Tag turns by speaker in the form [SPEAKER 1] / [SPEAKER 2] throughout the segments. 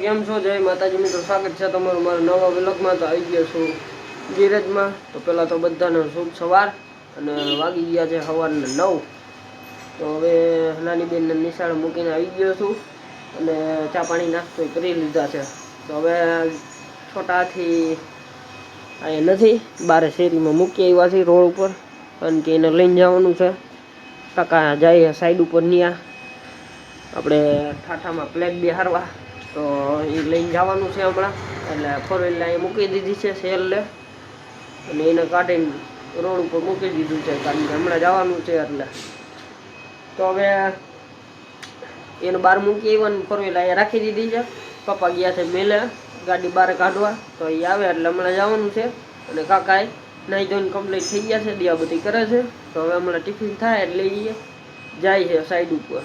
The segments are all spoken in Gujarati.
[SPEAKER 1] કેમ છો? જય માતાજી મિત્રો, સ્વાગત છે તમારું મારા નવા વ્લોગમાં. તો આવી ગયો છું ગીરજમાં. તો પહેલાં તો બધાને શુભ સવાર અને વાગી ગયા છે સવારના નવ. તો હવે નાની બેનને નિશાળ મૂકીને આવી ગયો છું અને ચા પાણી નાસ્તો કરી લીધા છે. તો હવે છોટાથી અહીંયા નથી, બારે શેરીમાં મૂકી આવ્યા છે રોડ ઉપર. કારણ કે એને લઈને જવાનું છે. કાકા જાય સાઈડ ઉપર ન્યા. આપણે ઠાઠામાં પ્લેટ બિહારવા. તો એ લઈને જવાનું છે હમણાં. એટલે ફોર વ્હીલર અહીં મૂકી દીધી છે સેલ અને એને કાઢીને રોડ ઉપર મૂકી દીધું છે, કારણ કે હમણાં જવાનું છે એટલે. તો હવે એને બહાર મૂકી આવ્યા ને ફોર વ્હીલર અહીંયા રાખી દીધી છે. પપ્પા ગયા છે મેલે ગાડી બહાર કાઢવા. તો એ આવે એટલે હમણાં જવાનું છે. અને કાકાએ નાઈ ધોઈને કમ્પ્લીટ થઈ ગયા છે દિયા બધી કરે છે. તો હવે હમણાં ટિફિન થાય એટલે એ જાય છે સાઈડ ઉપર.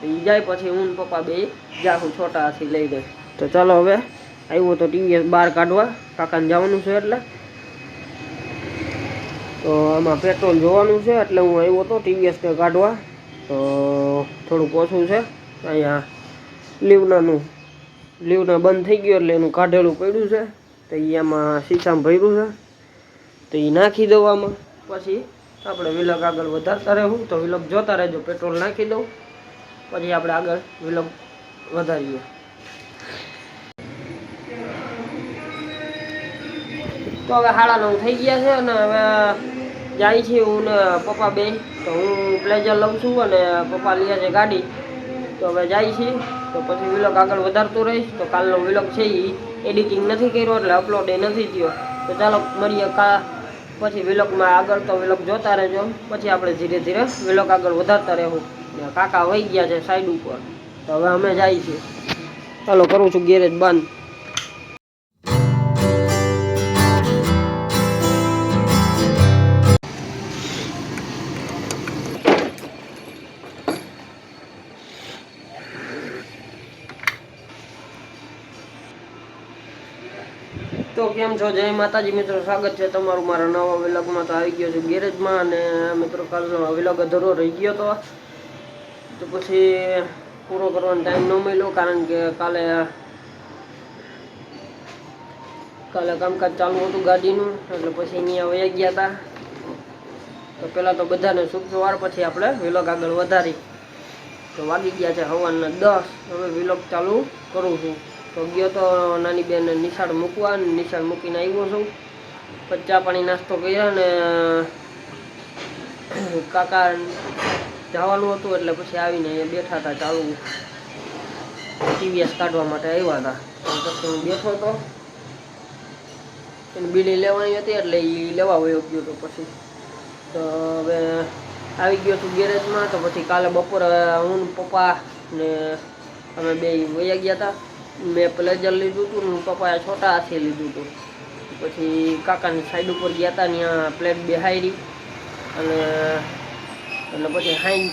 [SPEAKER 1] તો એ જાય પછી હું પપ્પા બે જાહું છોટા હાથી લઈને તો ચાલો હવે આવ્યો તો ટીવીએસ બહાર કાઢવા. કાકાને જવાનું છે એટલે. તો આમાં પેટ્રોલ જોવાનું છે એટલે હું આવ્યો હતો ટીવીએસને કાઢવા. તો થોડુંક ઓછું છે. અહીંયા લીવનાનું, લીવના બંધ થઈ ગયું એટલે એનું કાઢેલું પડ્યું છે. તો એ આમાં શીશામાં ભર્યું છે. તો એ નાખી દઉં આમાં. પછી આપણે વિલગ આગળ વધારતા રહેવું. તો વિલગ જોતા રહેજો, પેટ્રોલ નાખી દઉં. પછી આપણે આગળ વિલંબ વધારીએ. તો હવે સાડા નવ થઈ ગયા છે અને હવે જાય છે હું ને પપ્પા બે. તો હું પ્લેઝર લઉં છું અને પપ્પા લે છે ગાડી. તો હવે જાય છે. તો પછી વિલોગ આગળ વધારતો રહીશ. તો કાલનો વિલોગ છે એ એડિટિંગ નથી કર્યો એટલે અપલોડ એ નથી થયો. તો ચાલો મળીએ કા પછી વિલોગમાં આગળ તો વિલોગ જોતા રહેજો. પછી આપણે ધીરે ધીરે વિલોગ આગળ વધારતા રહેવું. કાકા વહી ગયા છે સાઈડ ઉપર. તો હવે અમે જાય છે. ચાલો, કરું છું ગેરેજ બંધ. તો કેમ છો? જય માતાજી મિત્રો, સ્વાગત છે તમારું મારા નવા વિલોગમાં તો આવી ગયો છું ગેરેજમાં અને મિત્રો, કાલનો વિલોગ અધૂરો રહી ગયો તો. પછી પૂરો કરવાનો ટાઈમ ન મળ્યો કારણ કે કાલે કાલે કામકાજ ચાલુ હતું ગાડીનું, એટલે પછી અહીંયા વયા ગયા હતા તો પહેલાં તો બધાને શુક્રવાર પછી આપણે વિલોગ આગળ વધારી. તો વાગી ગયા છે સવારના દસ. હવે વિલોગ ચાલુ કરું છું. તો ગયો તો નાની બેન નિશાળ મૂકવા નિશાળ મૂકીને આવ્યો છું. પછી ચા પાણી નાસ્તો કર્યા ને, કાકા જવાનું હતું એટલે પછી આવીને અહીંયા બેઠા હતા ચાલુ ટીવીએસ કાઢવા માટે આવ્યા હતા. પછી હું બેઠો હતો. એની બીડી લેવાની હતી એટલે એ લેવા વયો ગયો તો પછી. તો હવે આવી ગયો છું ગેરેજમાં, તો પછી કાલે બપોરે હું પપ્પા ને અમે બે વયા ગયા હતા. મેં પ્લેઝર લીધું હતું ને પપ્પાએ છોટા હાથે લીધું હતું. પછી કાકાની સાઈડ ઉપર ગયા હતા ત્યાં પ્લેટ બિહારી અને એટલે પછી હાઈન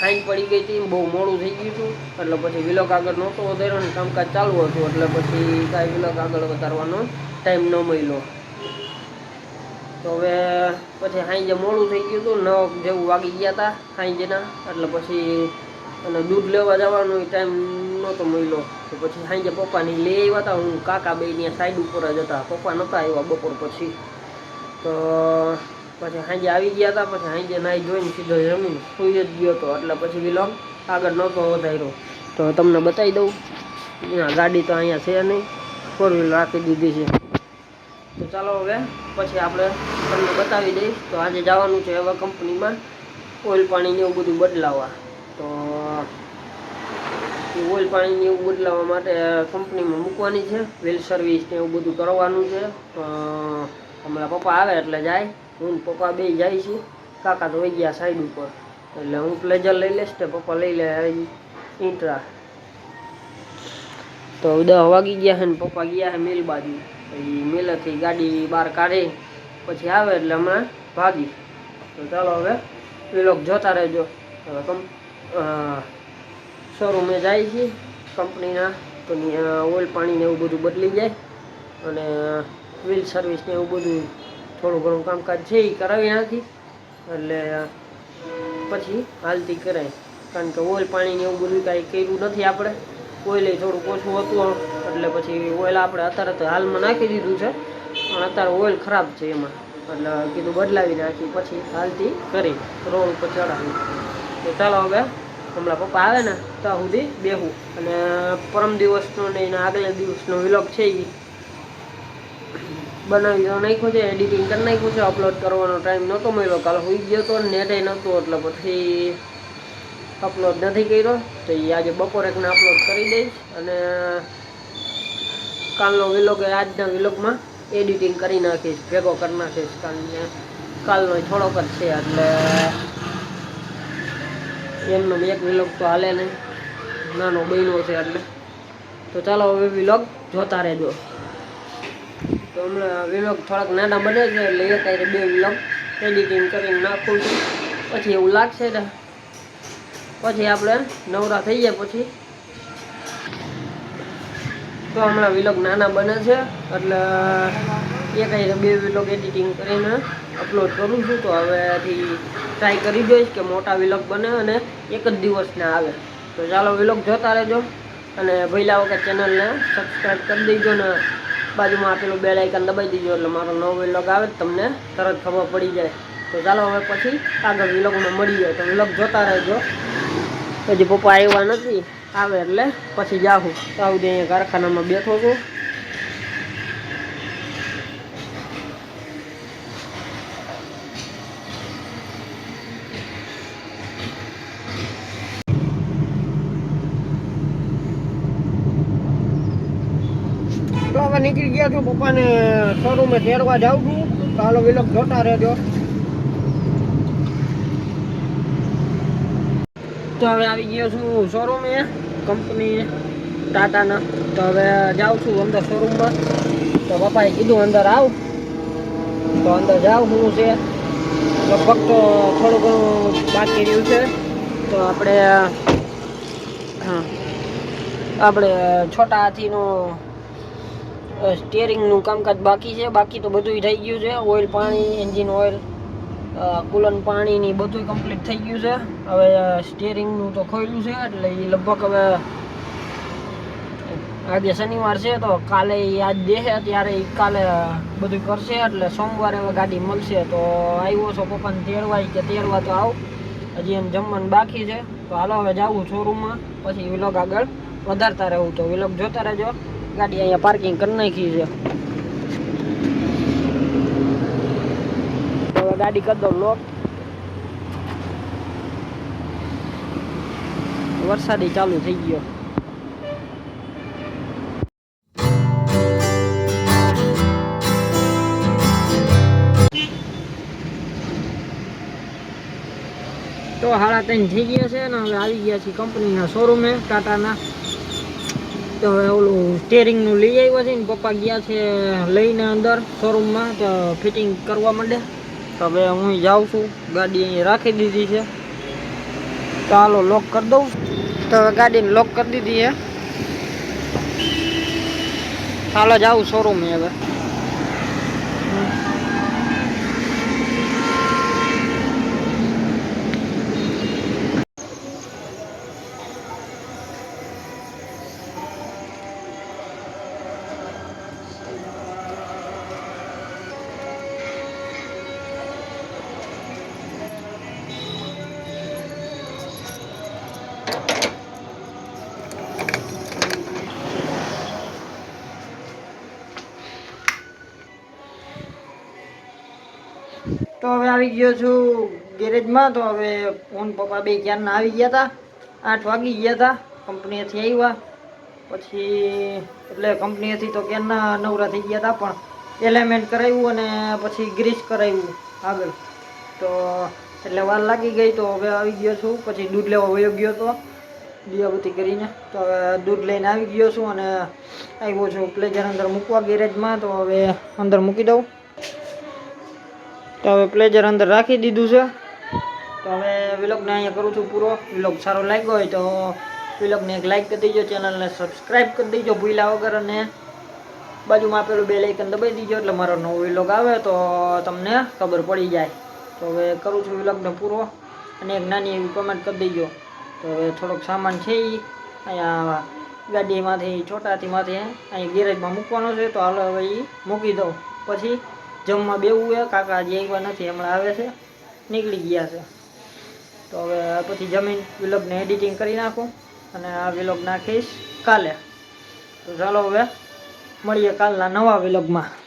[SPEAKER 1] હાઈન પડી ગઈ હતી, બહુ મોડું થઈ ગયું હતું. એટલે પછી વિલોક આગળ નહોતો વધાર્યો ને કામકાજ ચાલુ હતું. એટલે પછી કાંઈ વિલોક આગળ વધારવાનો ટાઈમ ન મળ્યો. તો હવે પછી હાંજે મોડું થઈ ગયું હતું, નવ જેવું વાગી ગયા હતા હાંજેના એટલે પછી અને દૂધ લેવા જવાનો ટાઈમ નહોતો મળ્યો. તો પછી સાંજે પપ્પાની લઈ આવ્યા હતા, હું કાકા બે ત્યાં સાઈડ ઉપર જ હતા. પપ્પા નહોતા આવ્યા બપોર પછી. તો પછી સાંજે આવી ગયા હતા પછી સાંજે નાહી જોઈને સીધો જમીન સુઈ જ ગયો હતો એટલે પછી વિલોગ આગળ નહોતો વધાર્યો. તો તમને બતાવી દઉં ગાડી તો અહીંયા છે નહીં ફોર વ્હીલર રાખી દીધી છે. તો ચાલો હવે પછી આપણે તમને બતાવી દઈશ, તો આજે જવાનું છે એવા કંપનીમાં ઓઇલ પાણીને એવું બધું બદલાવવા. તો ઓઇલ પાણીને એવું બદલાવવા માટે કંપનીમાં મૂકવાની છે વેલ સર્વિસ ને એવું બધું કરવાનું છે. હમણાં પપ્પા આવે એટલે જાય. હું પપ્પા બે જાય છે. કાકા તો વહી ગયા સાઈડ ઉપર. એટલે હું પ્લેઝર લઈ લઈશ ને પપ્પા લઈ લે ઇન્ટ્રા તો દસ વાગી ગયા છે ને પપ્પા ગયા છે મિલ બાજુ. પછી મિલેથી ગાડી બહાર કાઢે, પછી આવે એટલે હમણાં ભાગી. તો ચાલો હવે વિલોક જોતા રહેજો. હવે કમ શોરૂમે જાય છે કંપનીના. તો ઓઇલ પાણીને એવું બધું બદલી જાય. અને વ્હીલ સર્વિસને એવું બધું થોડું ઘણું કામકાજ છે એ કરાવી નાખી. એટલે પછી હાલતી કરાય. કારણ કે ઓઇલ પાણી ને એવું બધું કાંઈ કર્યું નથી આપણે. ઓઇલ થોડુંક ઓછું હતું એટલે પછી ઓઇલ આપણે અત્યારે તો હાલમાં નાખી દીધું છે. પણ અત્યારે ઓઇલ ખરાબ છે એમાં. એટલે કીધું બદલાવી નાખી. પછી હાલતી કરી. રોડ ઉપર ચડાવી. તો ચાલો હવે હમણાં પપ્પા આવે ને ત્યાં સુધી બેહું. અને પરમ દિવસનો ને એના આગલા દિવસનો વિલોગ છે એ બનાવી તો નાખ્યો છે એડિટિંગ કરી નાખ્યું છે અપલોડ કરવાનો ટાઈમ નહોતો મળ્યો. કાલે હોઈ ગયો હતો નેટે નહોતો, એટલે પછી અપલોડ નથી કર્યો. તો એ આજે બપોરે એકને અપલોડ કરી દઈશ અને કાલનો વિલોગ આજના વિલોગમાં એડિટિંગ કરી નાખીશ, ભેગો કરી નાખીશ. કાલને કાલનો થોડોક જ છે, એટલે એમનો એક વિલોગ તો હાલે નહીં. નાનો બન્યો છે, એટલે. તો ચાલો હવે વિલોગ જોતા રહેજો. તો હમણાં વિલોગ થોડાક નાના બને છે એટલે એક હારે બે વિલોગ એડિટિંગ કરીને નાખું છું. પછી એવું લાગશે ને. પછી આપણે નવરા થઈ જાય પછી. તો હમણાં વિલોગ નાના બને છે એટલે એક હારે બે વિલોગ એડિટિંગ કરીને અપલોડ કરું છું. તો હવેથી ટ્રાય કરી જોઈશ કે મોટા વિલોગ બને અને એક જ દિવસના આવે. તો ચાલો વિલોગ જોતા રહેજો અને ભૈલા વખત ચેનલને સબસ્ક્રાઈબ કરી દેજો ને બાજુમાં આપેલું બેલ આઇકન દબાઈ દીજો એટલે મારો નવો વિલોગ આવે તમને તરત ખબર પડી જાય. તો ચાલો હવે પછી આગળ વિલોગમાં મળી જાય. તો વિલોગ જોતા રહેજો. હજી પપ્પા આવ્યા નથી. આવે એટલે પછી જાઉં આવું સુધી અહીંયા કારખાનામાં બેઠો છું તો ગયા છું, પપ્પાને શોરૂમે તેડવા જાઉં છું. હાલો વિલોક જોતા રહેજો. તો હવે આવી ગયો છું શોરૂમે, કંપની ટાટાના. તો હવે જાઉં છું અંદર શોરૂમમાં. તો પપ્પાએ કીધું અંદર આવ. તો અંદર જાઉં શું છે. તો થોડું ઘણું બાકી રહ્યું છે. તો આપણે, હા, આપણે છોટા હાથીનું સ્ટિયરિંગનું કામકાજ બાકી છે. બાકી તો બધું થઈ ગયું છે. ઓઇલ પાણી એન્જિન ઓઇલ કુલન પાણીની બધું કમ્પ્લીટ થઈ ગયું છે. હવે સ્ટિયરિંગનું તો ખોયલું છે. એટલે એ લગભગ હવે આજે શનિવાર છે તો કાલે આજ દેશે ત્યારે એ કાલે બધું કરશે. એટલે સોમવારે હવે ગાડી મળશે. તો આવ્યો છો પપ્પાને તેડવાય કે તેડવા તો આવ. હજી એને જમવાનું બાકી છે. તો હાલો હવે જાવું શોરૂમમાં પછી વિલોગ આગળ વધારતા રહેવું તો વિલોગ જોતા રહેજો. ગાડી અહીંયા પાર્કિંગ કરી નાખી છે. ગાડી કરી દો લોક. વરસાદી ચાલુ થઈ ગયો. તો હાડા ત્રણ થઈ ગયા છે ને હવે આવી ગયા છીએ કંપનીના શોરૂમે ટાટાના. તો હવે ઓલું સ્ટેરિંગનું લઈ આવ્યા છે ને પપ્પા ગયા છે લઈને અંદર શોરૂમમાં તો ફિટિંગ કરવા માંડે. તો હવે હું જાઉં છું. ગાડી અહીં રાખી દીધી છે. ચાલો લોક કરી દઉં. તો હવે ગાડીને લોક કરી દીધી છે. ચાલો જાઉં શોરૂમે હવે. તો હવે આવી ગયો છું ગેરેજમાં. તો હવે ફોન પપ્પા બે ક્યારના આવી ગયા હતા આઠ વાગી ગયા હતા કંપનીએથી આવ્યા પછી એટલે કંપનીએથી તો ક્યારના નવરા થઈ ગયા હતા પણ એલેમેન્ટ કરાવ્યું અને પછી ગ્રીસ કરાવ્યું આગળ. તો એટલે વાર લાગી ગઈ, તો હવે આવી ગયો છું. પછી દૂધ લેવા વયો ગયો હતો દિયાબત્તી કરીને. તો હવે દૂધ લઈને આવી ગયો છું અને આવ્યો છું પ્લેજર અંદર મૂકવા ગેરેજમાં. તો હવે અંદર મૂકી દઉં. તો હવે પ્લેજર અંદર રાખી દીધું છે. તો હવે વિલોગને અહીંયા કરું છું પૂરો. વિલોગ સારો લાગ્યો હોય તો વિલોગને એક લાઈક કરી દેજો ચેનલને સબસ્ક્રાઈબ કરી દેજો ભૂલા વગર અને બાજુમાં આપેલું બે લાઇકન દબાઈ દીજો એટલે મારો નવો વિલોગ આવે તો તમને ખબર પડી જાય. તો હવે કરું છું વિલોગને પૂરો અને એક નાની એવી કમેન્ટ કરી દેજો. તો હવે થોડોક સામાન છે એ અહીંયા
[SPEAKER 2] ગાડીમાંથી, છોટાથી માથે અહીં ગેરેજમાં મૂકવાનો છે. તો હાલ હવે એ મૂકી દઉં. પછી જમવા બેવું એ કાકા જે આવ્યા નથી, હમણાં આવે છે, નીકળી ગયા છે. તો હવે પછી જમીન વિલોગને એડિટિંગ કરી નાખું અને આ વિલોગ નાખીશ કાલે. તો ચાલો હવે, મળીએ કાલના નવા વિલોગમાં